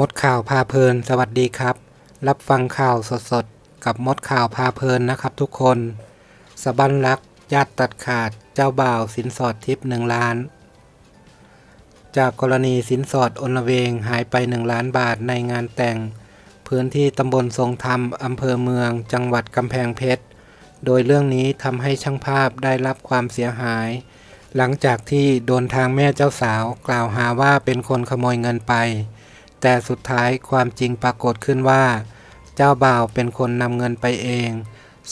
มดข่าวพาเพลิน สวัสดีครับ รับฟังข่าวสดๆ กับมดข่าวพาเพลินนะครับทุกคน สบันรัก ญาติตัดขาด เจ้าบ่าวสินสอดทิพย์หนึ่งล้าน จากกรณีสินสอดอนลเวงหายไปหนึ่งล้านบาทในงานแต่ง พื้นที่ตำบลทรงธรรมอำเภอเมือง จังหวัดกำแพงเพชร โดยเรื่องนี้ทำให้ช่างภาพได้รับความเสียหาย หลังจากที่โดนทางแม่เจ้าสาวกล่าวหาว่าเป็นคนขโมยเงินไป แต่สุดท้ายความจริงปรากฏขึ้นว่า เจ้าบ่าวเป็นคนนำเงินไปเอง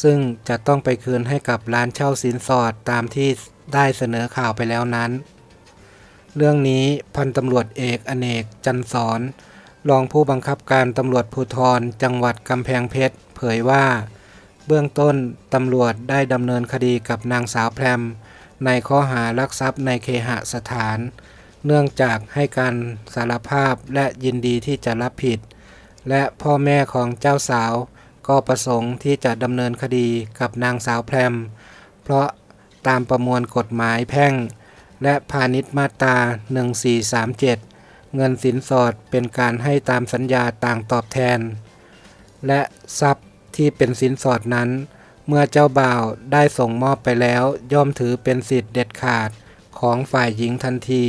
ซึ่งจะต้องไปคืนให้กับร้านเช่าสินสอดตามที่ได้เสนอข่าวไปแล้วนั้น เรื่องนี้พันตำรวจเอกอเนกจันสอนรองผู้บังคับการตำรวจภูธรจังหวัดกำแพงเพชร เผยว่า เบื้องต้นตำรวจได้ดำเนินคดีกับนางสาวแพรม ในข้อหารักทรัพย์ในเคหสถาน เนื่องจากให้การสารภาพและยินดีที่จะรับผิด และพ่อแม่ของเจ้าสาวก็ประสงค์ที่จะดำเนินคดีกับนางสาวแพรม เพราะตามประมวลกฎหมายแพ่ง และพาณิชย์มาตรา 1437 เงินสินสอดเป็นการให้ตามสัญญาต่างตอบแทน และทรัพย์ที่เป็นสินสอดนั้น เมื่อเจ้าบ่าวได้ส่งมอบไปแล้ว ย่อมถือเป็นสิทธิ์เด็ดขาดของฝ่ายหญิงทันที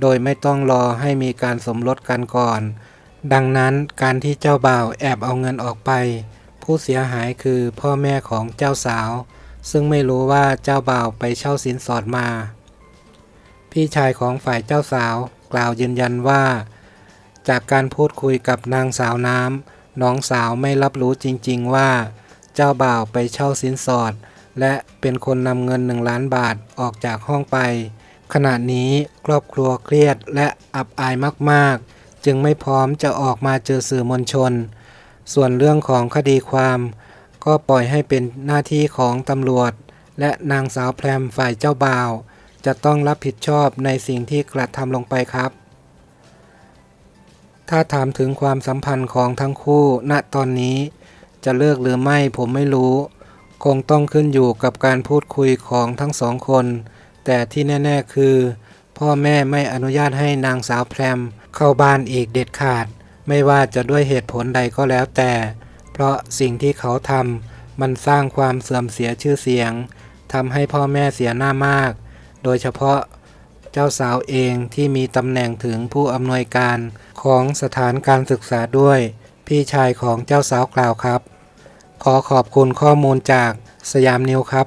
โดยไม่ต้องรอให้มีการสมรสกันก่อน ดังนั้นการที่เจ้าบ่าวแอบเอาเงินออกไป ผู้เสียหายคือพ่อแม่ของเจ้าสาว ซึ่งไม่รู้ว่าเจ้าบ่าวไปเช่าสินสอดมา พี่ชายของฝ่ายเจ้าสาวกล่าวยืนยันว่า จากการพูดคุยกับนางสาวน้ำน้องสาวไม่รับรู้จริงๆว่า เจ้าบ่าวไปเช่าสินสอด และเป็นคนนำเงินหนึ่งล้านบาทออกจากห้องไป ขณะนี้ครอบครัวเครียดและอับอายมากๆ จึงไม่พร้อมจะออกมาเจอสื่อมวลชน ส่วนเรื่องของคดีความ ก็ปล่อยให้เป็นหน้าที่ของตำรวจ และนางสาวแพรมฝ่ายเจ้าบ่าว จะต้องรับผิดชอบในสิ่งที่กระทำลงไปครับ ถ้าถามถึงความสัมพันธ์ของทั้งคู่ ณตอนนี้ จะเลิกหรือไม่ผมไม่รู้ คงต้องขึ้นอยู่กับการพูดคุยของทั้งสองคน แต่ที่แน่ๆคือ พ่อแม่ไม่อนุญาตให้นางสาวแพรม เข้าบ้านอีกเด็ดขาด ไม่ว่าจะด้วยเหตุผลใดก็แล้วแต่ เพราะสิ่งที่เขาทำมันสร้างความเสื่อมเสียชื่อเสียงทำให้พ่อแม่เสียหน้ามาก โดยเฉพาะเจ้าสาวเองที่มีตำแหน่งถึงผู้อำนวยการของสถานการศึกษาด้วย พี่ชายของเจ้าสาวกล่าวครับ ขอขอบคุณข้อมูลจากสยามนิวครับ